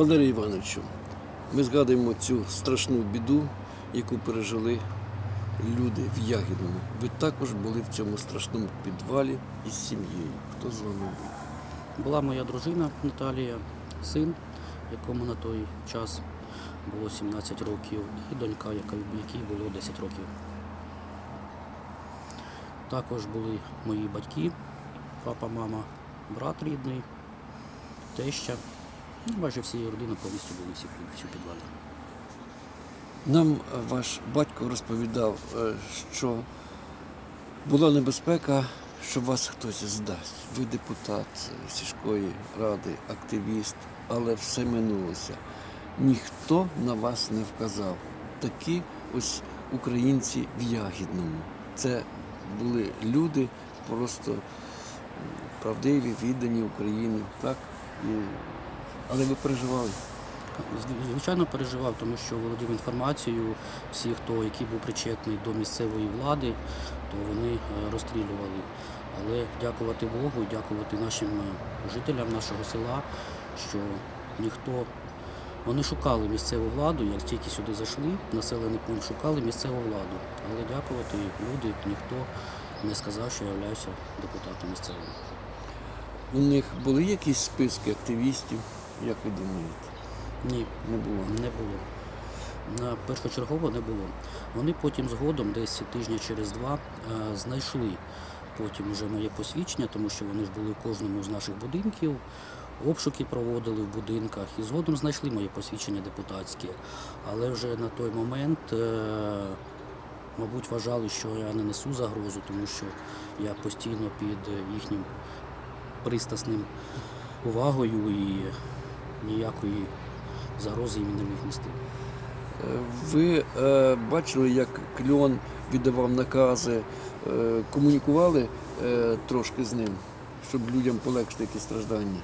Валерію Івановичу, ми згадуємо цю страшну біду, яку пережили люди в Ягідному. Ви також були в цьому страшному підвалі із сім'єю. Хто з вами був? Була моя дружина Наталія, син, якому на той час було 17 років, і донька, якій було 10 років. Також були мої батьки, папа, мама, брат рідний, теща. Ну, майже всієї родини повністю були всі, всі підвалі. Нам е, ваш батько розповідав, е, що була небезпека, що вас хтось здасть. Ви депутат сільської ради, активіст, але все минулося. Ніхто на вас не вказав. Такі ось українці в Ягідному. Це були люди просто правдиві, віддані Україні. Так? І... Але ви переживали. Звичайно, переживав, тому що володів інформацією, всі, хто який був причетний до місцевої влади, то вони е, розстрілювали. Але дякувати Богу, дякувати нашим е, жителям нашого села, що ніхто. Вони шукали місцеву владу, як тільки сюди зайшли, населений пункт шукали місцеву владу. Але дякувати люди, ніхто не сказав, що я являюся депутатом місцевим. У них були якісь списки активістів, як ви думаєте? Ні, Не було. Не було. На першочергово не було. Вони потім згодом, десь тижня через два, е, знайшли потім вже моє посвідчення, тому що вони ж були в кожному з наших будинків, обшуки проводили в будинках і згодом знайшли моє посвідчення депутатське. Але вже на той момент, е, мабуть, вважали, що я не несу загрозу, тому що я постійно під їхнім пристрасним увагою і ніякої загрози їм не міг нести. Ви е, бачили, як кльон віддавав накази, е, комунікували е, трошки з ним, щоб людям полегшити якісь страждання?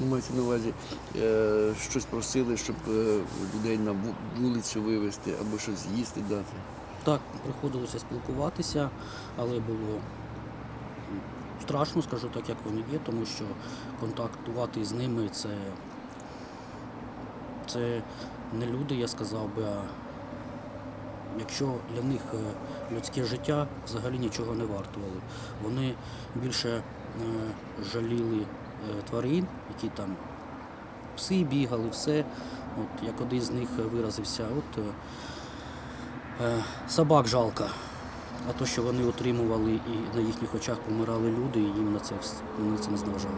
Ну, мається на увазі, е, щось просили, щоб е, людей на вулицю вивезти або щось їсти дати. Так, приходилося спілкуватися, але було страшно, скажу так, як воно є, тому що контактувати з ними це, це не люди, я сказав би, а якщо для них е, людське життя взагалі нічого не вартувало. Вони більше е, жаліли е, тварин, які там пси бігали, все. От, як один з них виразився, от Собак жалко. А то, що вони отримували і на їхніх очах помирали люди, і їм на це, на це не зневажало.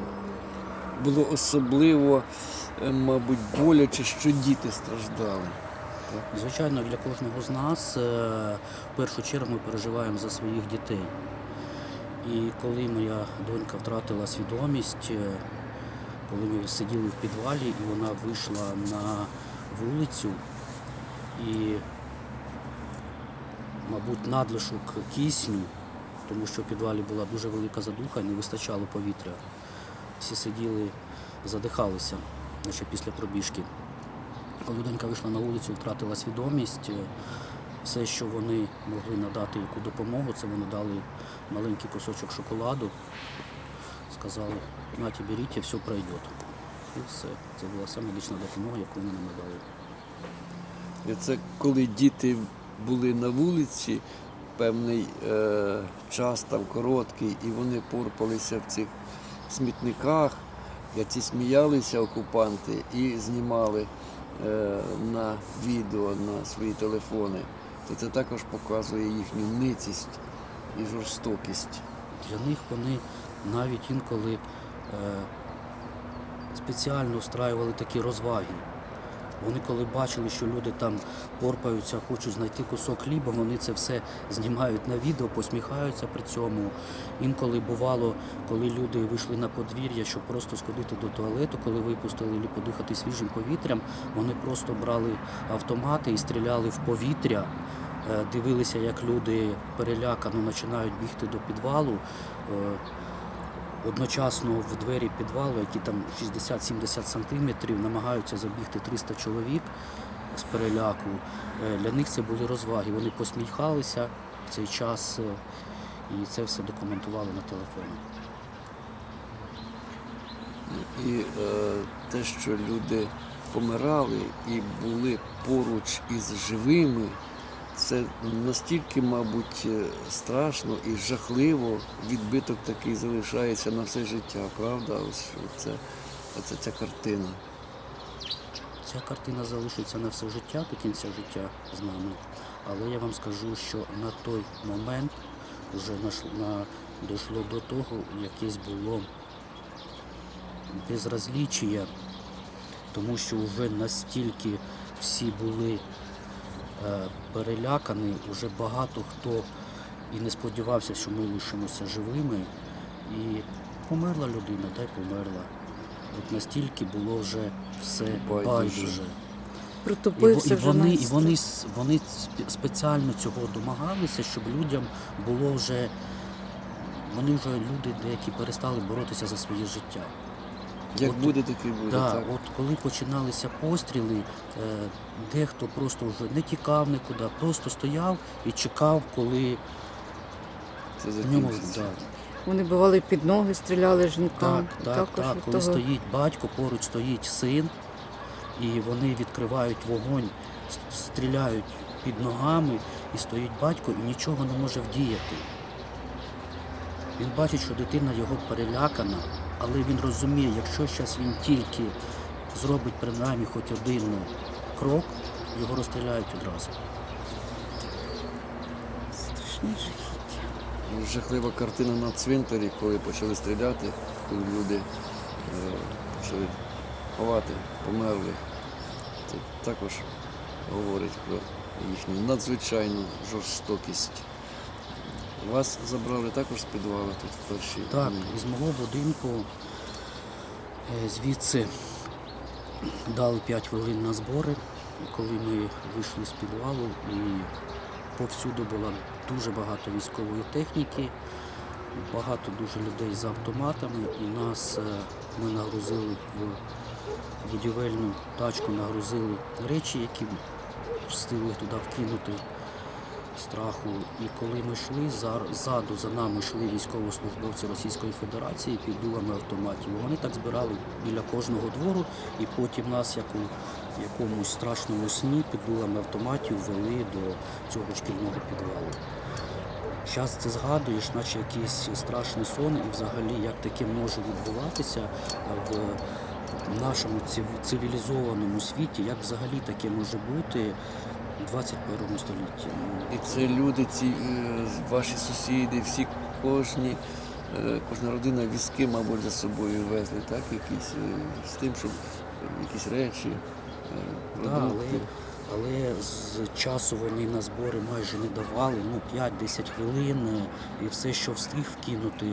Було особливо, е, мабуть, боляче, що діти страждали. Звичайно, для кожного з нас е, в першу чергу ми переживаємо за своїх дітей. І коли моя донька втратила свідомість, е, коли ми сиділи в підвалі, і вона вийшла на вулицю, і, мабуть, надлишок кисню, тому що в підвалі була дуже велика задуха, і не вистачало повітря. Всі сиділи, задихалися, наче після пробіжки. Коли донька вийшла на вулицю, втратила свідомість, все, що вони могли надати яку допомогу, це вони дали маленький кусочок шоколаду, сказали, нате, беріть, все пройде. І все. Це була вся медична допомога, яку вони нам надали. Це коли діти були на вулиці, певний е, час там короткий, і вони порпалися в цих смітниках, які сміялися окупанти і знімали е, на відео на свої телефони, то це також показує їхню ницість і жорстокість. Для них вони навіть інколи е, спеціально устраювали такі розваги. Вони коли бачили, що люди там порпаються, хочуть знайти кусок хліба, вони це все знімають на відео, посміхаються при цьому. Інколи бувало, коли люди вийшли на подвір'я, щоб просто сходити до туалету, коли випустили подихати свіжим повітрям, вони просто брали автомати і стріляли в повітря. Е, Дивилися, як люди перелякано починають бігти до підвалу. Одночасно в двері підвалу, які там 60-70 сантиметрів, намагаються забігти 300 чоловік з переляку. Е, Для них це були розваги. Вони посміхалися в цей час е, і це все документували на телефоні. І е, те, що люди помирали і були поруч із живими, це настільки, мабуть, е, страшно і жахливо. Відбиток такий залишається на все життя, правда? Ось це, оце ця картина. Ця картина залишиться на все життя, до кінця життя з нами. Але я вам скажу, що на той момент вже на, дійшло до того, якесь було безразлічення, тому що вже настільки всі були е, перелякані, вже багато хто і не сподівався, що ми лишимося живими. І померла людина, та й померла. От настільки було вже все Байдуже. байдуже. І, і вони, і вони, вони спеціально цього домагалися, щоб людям було вже. Вони вже люди деякі перестали боротися за своє життя. Як От- буде, так і буде. Да, так? от коли починалися постріли, е, дехто просто вже не тікав нікуди, просто стояв і чекав, коли Це закінчиться. да, Вони бували під ноги, стріляли жінкам. Так, так, Також так. Коли того... стоїть батько, поруч стоїть син, і вони відкривають вогонь, стріляють під ногами, і стоїть батько і нічого не може вдіяти. Він бачить, що дитина його перелякана, але він розуміє, якщо зараз він тільки зробить принаймні хоч один крок, його розстріляють одразу. Страшні жахіття. Жахлива картина на цвинтарі, коли почали стріляти, коли люди е, почали ховати, померли. Це також говорить про їхню надзвичайну жорстокість. Вас забрали також з підвалу тут в перші Так, із мого будинку е, звідси дали 5 хвилин на збори, коли ми вийшли з підвалу і повсюду було дуже багато військової техніки, багато дуже людей з автоматами і нас е, ми нагрузили в будівельну тачку, нагрузили речі, які встигли туди вкинути страху. І коли ми йшли, за- ззаду за нами йшли військовослужбовці Російської Федерації під дулами автоматів. Вони так збирали біля кожного двору, і потім нас, як у якомусь страшному сні, під дулами автоматів вели до цього шкільного підвалу. Зараз це згадуєш, наче якийсь страшний сон, і взагалі як таке може відбуватися в нашому цивілізованому світі, як взагалі таке може бути 21 столітті. Ну, І це люди, ці е, ваші сусіди, всі кожні, е, кожна родина візки, мабуть, за собою везли, так? Якісь е, з тим, щоб якісь речі, Да, але, але з часу вони на збори майже не давали, ну 5-10 хвилин, і все, що встиг вкинути,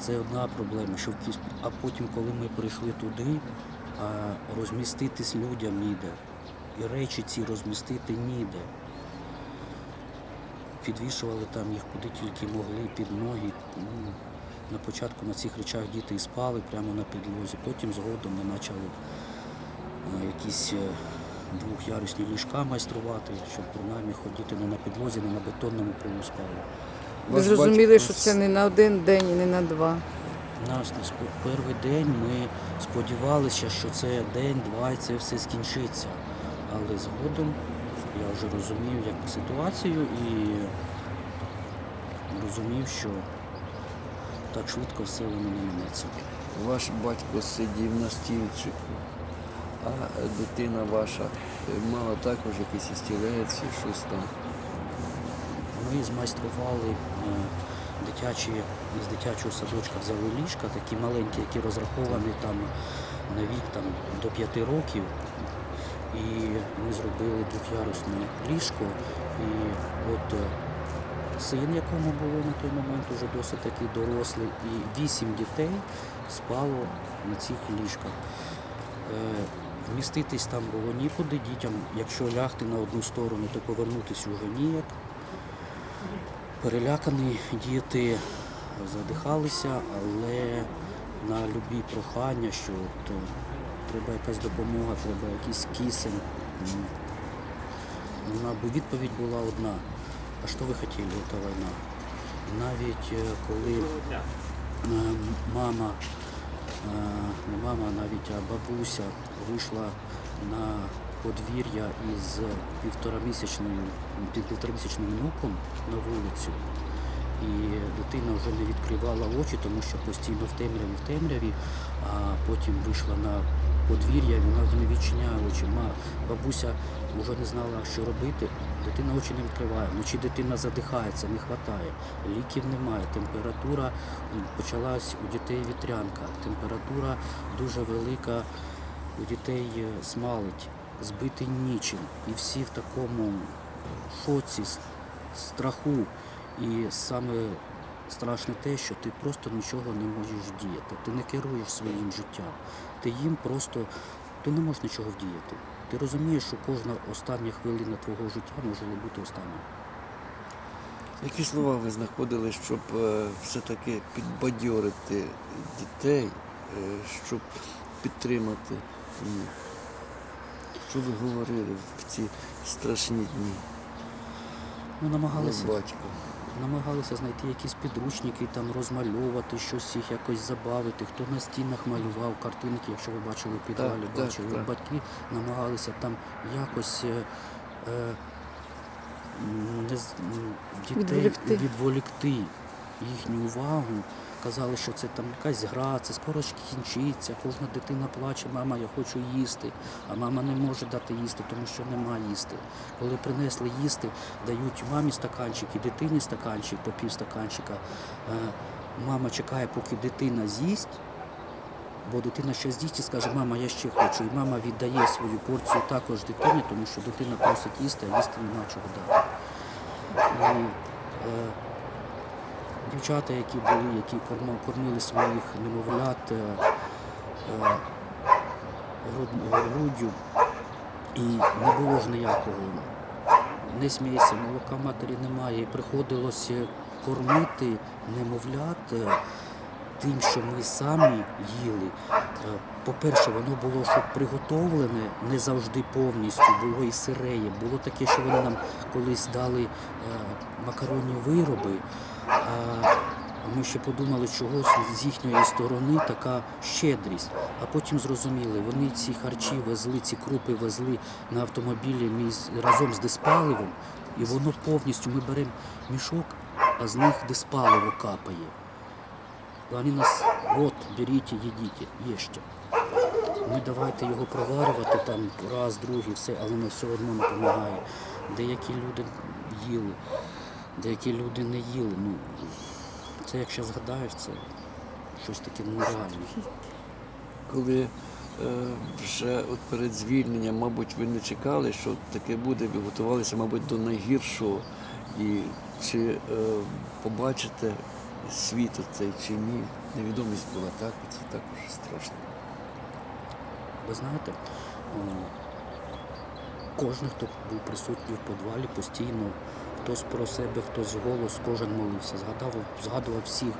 це одна проблема. Що вкис- А потім, коли ми прийшли туди, розміститись людям ніде. І речі ці розмістити ніде. Підвішували там їх куди тільки могли, під ноги. Ну, на початку на цих речах діти і спали прямо на підлозі. Потім згодом ми почали е, якісь е, двохярусні ліжка майструвати, щоб принаймні ходити не на підлозі, не на бетонному полу спали. Ви зрозуміли, що це не на один день і не на два. Нас на перший день ми сподівалися, що це день-два і це все скінчиться. Але згодом я вже розумів як ситуацію і розумів, що так швидко все воно не минеться. Ваш батько сидів на стільчику, а дитина ваша е, мала також якийсь стілець і щось там. Ми змайстрували е, дитячі, з дитячого садочка взяли ліжка, такі маленькі, які розраховані там на вік там, до 5 років. І ми зробили двохярусне ліжко. І от е, син, якому було на той момент уже досить такий дорослий, і вісім дітей спало на цих ліжках. Е, Вміститись там було нікуди дітям. Якщо лягти на одну сторону, то повернутися вже ніяк. Перелякані діти задихалися, але на любі прохання, що е, треба якась допомога, треба якийсь кисень. Вона, бо відповідь була одна. А що ви хотіли, ця війна? Навіть е, коли мама, е, не мама, навіть а бабуся вийшла на подвір'я із півторамісячною, пів- півторамісячним внуком на вулицю. І дитина вже не відкривала очі, тому що постійно в темряві, в темряві, а потім вийшла на подвір'я, вона не відчиняє очі. Бабуся вже не знала, що робити. Дитина очі не відкриває. Вночі дитина задихається, не вистачає. Ліків немає. Температура почалась у дітей вітрянка. Температура дуже велика, у дітей е, смалить, збити нічим. І всі в такому шоці, страху. І саме страшне те, що ти просто нічого не можеш діяти. Ти не керуєш своїм життям. Ти їм просто ти не можеш нічого вдіяти. Ти розумієш, що кожна остання хвилина твого життя може бути останньою. Які слова ви знаходили, щоб е, все-таки підбадьорити дітей, е, щоб підтримати їх? Що ви говорили в ці страшні дні? Ми намагалися, з батьком? Намагалися знайти якісь підручники, там розмальовувати, щось їх якось забавити. Хто на стінах малював картинки, якщо ви бачили в підвалі, так, бачили так. батьки, намагалися там якось. Е, е, не, дітей Відволікти. відволікти їхню увагу. Казали, що це там якась гра, це скоро ж кінчиться, кожна дитина плаче, мама, я хочу їсти, а мама не може дати їсти, тому що нема їсти. Коли принесли їсти, дають мамі стаканчик і дитині стаканчик по пів стаканчика. Е, Мама чекає, поки дитина з'їсть, бо дитина ще з'їсть і скаже, мама, я ще хочу. І мама віддає свою порцію також дитині, тому що дитина просить їсти, а їсти нема чого дати. І, е, дівчата, які були, які кормили своїх немовлят е, е, груддю, і не було ж ніякого не смійся, молока матері немає. І приходилося кормити немовлят е, тим, що ми самі їли. По-перше, воно було щоб приготовлене не завжди повністю, було і сиреє. Було таке, що вони нам колись дали е, макаронні вироби. А ми ще подумали, чого з їхньої сторони така щедрість. А потім зрозуміли, вони ці харчі везли, ці крупи везли на автомобілі разом з диспаливом, і воно повністю ми беремо мішок, а з них диспаливо капає. Вони нас, от, беріть, їдіть, їжте. Ми давайте його проварювати там раз, другий, все, але воно все одно допомагає. Деякі люди їли, деякі люди не їли. Ну, це якщо згадаєш, це щось таке нереальне. Коли е, вже от перед звільненням, мабуть, ви не чекали, що таке буде, ви готувалися, мабуть, до найгіршого. І чи е, побачите світ цей чи ні? Невідомість була, так? Це також страшно. Ви знаєте, кожен, хто був присутній в підвалі, постійно хтось про себе, хтось голос, кожен молився, згадав, згадував всіх,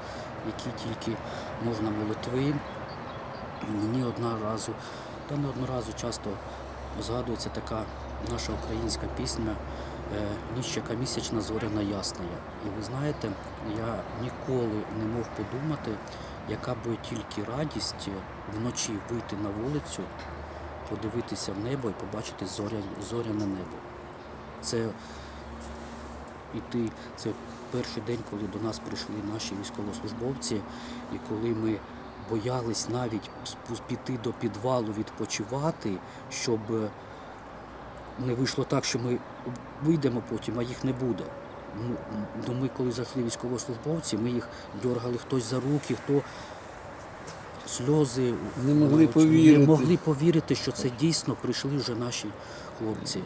які тільки можна молитви. Мені одна разу, та не одного часто згадується така наша українська пісня е, Ніч яка місячна зоряна ясна. І ви знаєте, я ніколи не мог подумати, яка би тільки радість вночі вийти на вулицю, подивитися в небо і побачити зоря, зоряне небо. Це іти, це перший день, коли до нас прийшли наші військовослужбовці, і коли ми боялись навіть піти до підвалу відпочивати, щоб не вийшло так, що ми вийдемо потім, а їх не буде. Ну, ну, ми коли зайшли військовослужбовці, ми їх дергали хтось за руки, хто сльози Не могли не повірити. могли повірити, що це дійсно прийшли вже наші хлопці.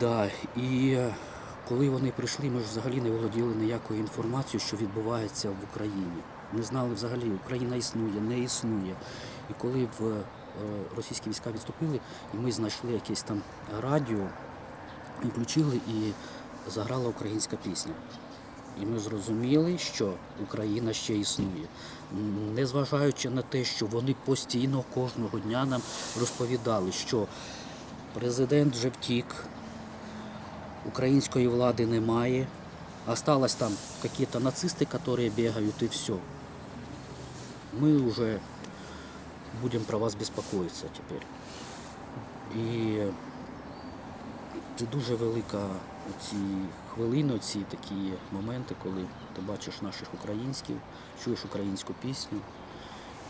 Да. І е, коли вони прийшли, ми ж взагалі не володіли ніякою інформацією, що відбувається в Україні. Не знали взагалі, Україна існує, не існує. І коли в е, російські війська відступили, і ми знайшли якесь там радіо, і включили, і заграла українська пісня. І ми зрозуміли, що Україна ще існує. Незважаючи на те, що вони постійно кожного дня нам розповідали, що президент вже втік, української влади немає, осталось там якісь нацисти, які бігають, і все. Ми вже будемо про вас беспокоиться тепер. І це дуже велика ці хвилини, ці такі моменти, коли ти бачиш наших українських, чуєш українську пісню,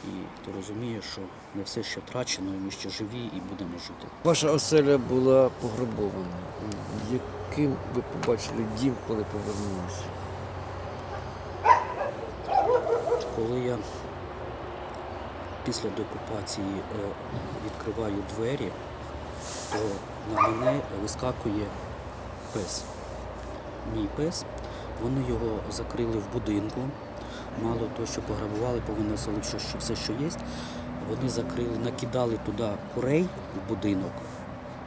і ти розумієш, що не все ще втрачено, ми ще живі і будемо жити. Ваша оселя була пограбована. Яким ви побачили дім, коли повернулися? Коли я після деокупації е, відкриваю двері, то на мене вискакує пес. Мій пес. Вони його закрили в будинку. Мало того, що пограбували, що, все, що є. Вони закрили, накидали туди курей в будинок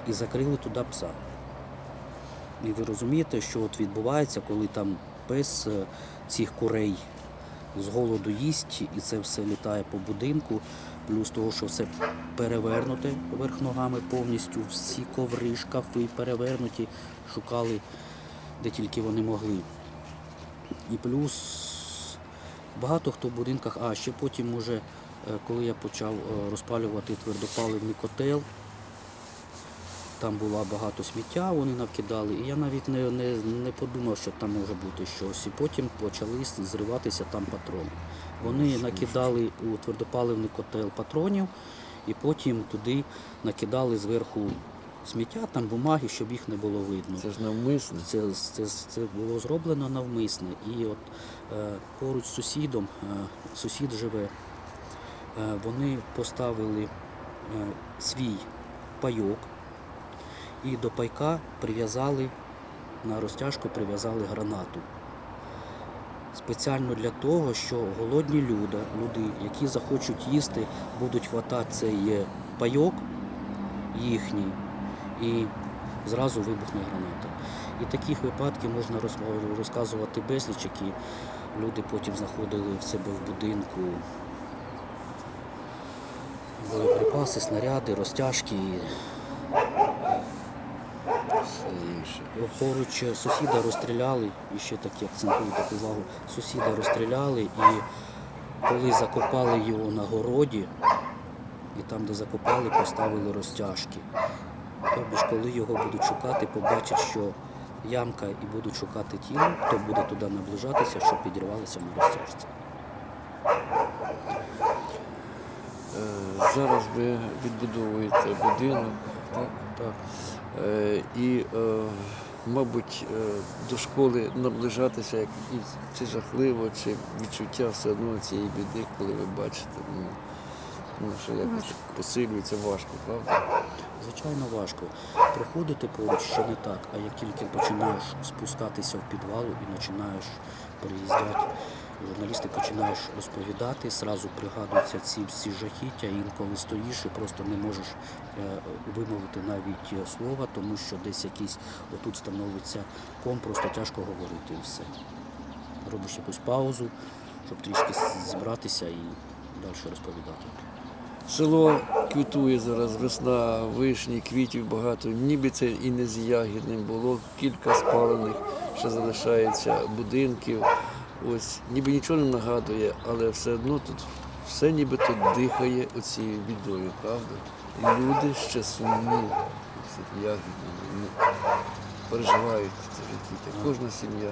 і закрили туди пса. І ви розумієте, що от відбувається, коли там пес е, цих курей з голоду їсть, і це все літає по будинку, плюс того, що все перевернуте верх ногами повністю, всі коври, шкафи перевернуті, шукали де тільки вони могли. І плюс багато хто в будинках, а ще потім уже, е, коли я почав е, розпалювати твердопаливний котел, там було багато сміття, вони навкидали, і я навіть не, не, не подумав, що там може бути щось. І потім почали зриватися там патрони. Вони накидали у твердопаливний котел патронів, і потім туди накидали зверху сміття, там бумаги, щоб їх не було видно. Це ж навмисно. Це, це, це було зроблено навмисне. І от е, поруч з сусідом, е, сусід живе, е, вони поставили е, свій пайок і до пайка прив'язали, на розтяжку прив'язали гранату. Спеціально для того, що голодні люди, люди, які захочуть їсти, будуть хватати цей е, пайок їхній і зразу вибухне граната. І таких випадків можна розказувати безліч, які люди потім знаходили в себе в будинку боєприпаси, снаряди, розтяжки. Все інше. Поруч сусіда розстріляли, і ще таки акцентую таку увагу, сусіда розстріляли і коли закопали його на городі, і там, де закопали, поставили розтяжки. Тобто, коли його будуть шукати, побачать, що ямка і будуть шукати тіло, хто буде туди наближатися, щоб підірвалися на розтяжці. Е, Зараз ви відбудовуєте будинок, так? Так. Е, І, е, мабуть, е, до школи наближатися, як і чи жахливо, чи відчуття все одно цієї біди, коли ви бачите, ну, ну що якось так посилюється важко, правда? Звичайно, важко. Приходити поруч ще не так, а як тільки починаєш спускатися в підвал і починаєш приїздити, журналісти починаєш розповідати, зразу пригадуються ці всі жахіття, інколи стоїш і просто не можеш е, вимовити навіть е, слова, тому що десь якийсь отут становиться ком, просто тяжко говорити і все. Робиш якусь паузу, щоб трішки зібратися і далі розповідати. Село квітує зараз, весна, вишні, квітів багато. Ніби це і не з ягідним було, кілька спалених, ще залишається будинків. Ось, ніби нічого не нагадує, але все одно тут все ніби тут дихає оцією бідою, правда? І люди ще сумні, це ягідні, переживають це життя. Кожна сім'я.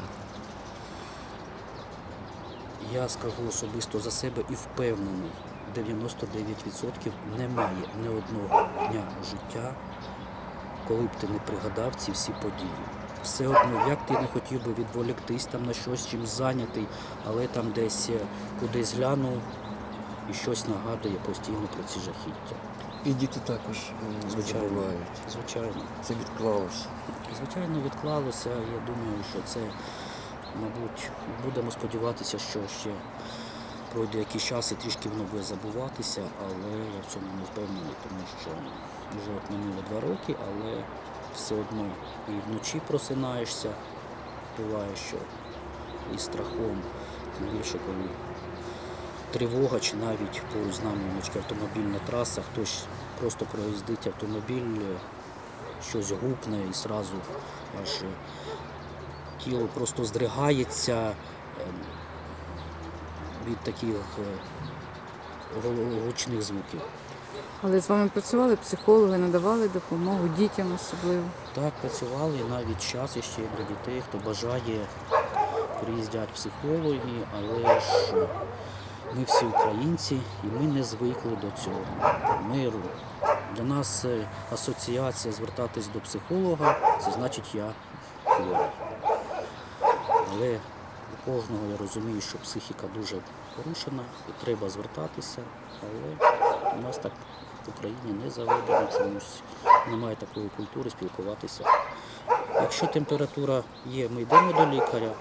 Я скажу особисто за себе і впевнений, 99% немає ні одного дня життя, коли б ти не пригадав ці всі події. Все одно, як ти не хотів би відволіктись там на щось чимось зайнятий, але там десь е, кудись глянув і щось нагадує постійно про ці жахіття. І діти також м, Звичайно. забувають. Звичайно. Це відклалося. Звичайно, відклалося. Я думаю, що це, мабуть, будемо сподіватися, що ще пройде якийсь час і трішки воно буде забуватися, але я в цьому не впевнений, тому що вже от минуло два роки, але все одно і вночі просинаєшся, буває, що і страхом, тим більше коли тривога чи навіть поруч з нами автомобільна траса, хтось просто проїздить автомобіль, е, щось гупне і зразу аж е, тіло просто здригається е, від таких е, гучних звуків. Але з вами працювали психологи, надавали допомогу дітям особливо. Так, працювали навіть час ще для дітей, хто бажає, приїздять психологи, але ж ми всі українці і ми не звикли до цього миру. Для нас е, асоціація звертатись до психолога, це значить я хворий. Але у кожного я розумію, що психіка дуже порушена і треба звертатися, але у нас так в Україні не заведено чомусь. Немає такої культури спілкуватися. Якщо температура є, ми йдемо до лікаря,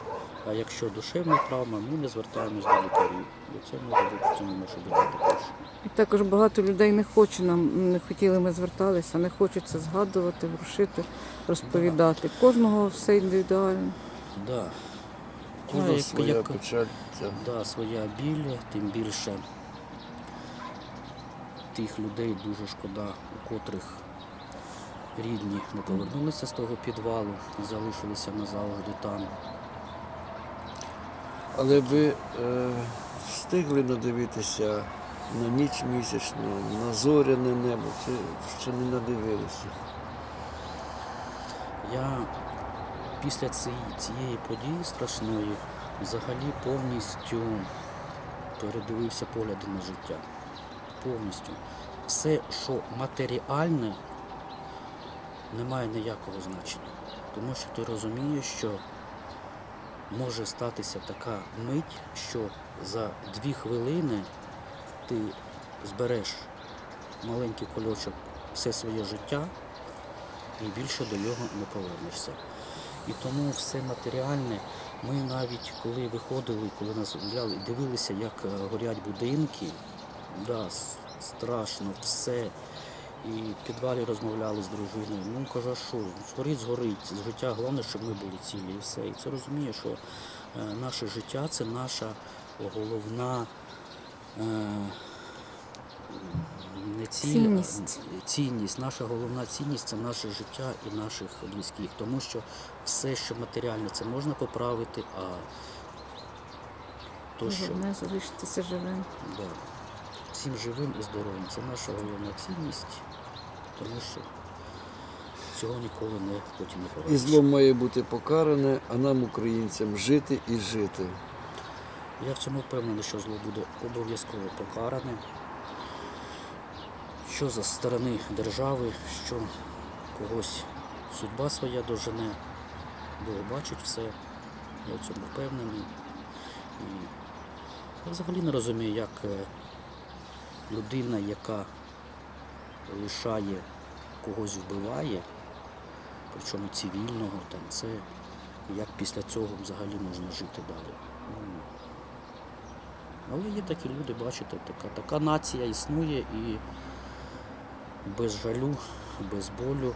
а якщо душевна травма, ми не звертаємось до лікарів. І це може бути в цьому може бути також. І також багато людей не хоче нам, не хотіли ми зверталися, не хочуть це згадувати, ворушити, розповідати. Кожного все індивідуально. Да. Кожна своя як- печаль. Да, своя біль, тим більше тих людей дуже шкода, у котрих рідні не повернулися з того підвалу і залишилися назавжди там. Але ви е, встигли надивитися на ніч місячну, на зоряне небо, чи ще не надивилися? Я після цієї, цієї події страшної взагалі повністю передивився погляди на життя. Повністю. Все, що матеріальне, не має ніякого значення. Тому що ти розумієш, що може статися така мить, що за дві хвилини ти збереш маленький кульочок все своє життя і більше до нього не повернешся. І тому все матеріальне, ми навіть коли виходили, коли нас дивилися, як е, горять будинки, да, страшно, все. І в підвалі розмовляли з дружиною. Ну каже, що, згорить, згорить. З життя головне, щоб ми були цілі і все. І це розуміє, що е, наше життя це наша головна. Е, не ціль, Цінність. цінність. Наша головна цінність це наше життя і наших близьких. Тому що все, що матеріальне, це можна поправити, а то, що Головне залишитися живим. да, всім живим і здоровим, це наша головна цінність, тому що цього ніколи не потім не І зло має бути покаране, а нам, українцям, жити і жити. Я в цьому впевнений, що зло буде обов'язково покаране. Що за сторони держави, що когось судьба своя дожене, Бог бачить все, я в цьому впевнений. І я взагалі не розумію, як е, людина, яка лишає когось вбиває, причому цивільного, там це як після цього взагалі можна жити далі. Ну, але є такі люди, бачите, така, така нація існує і без жалю, без болю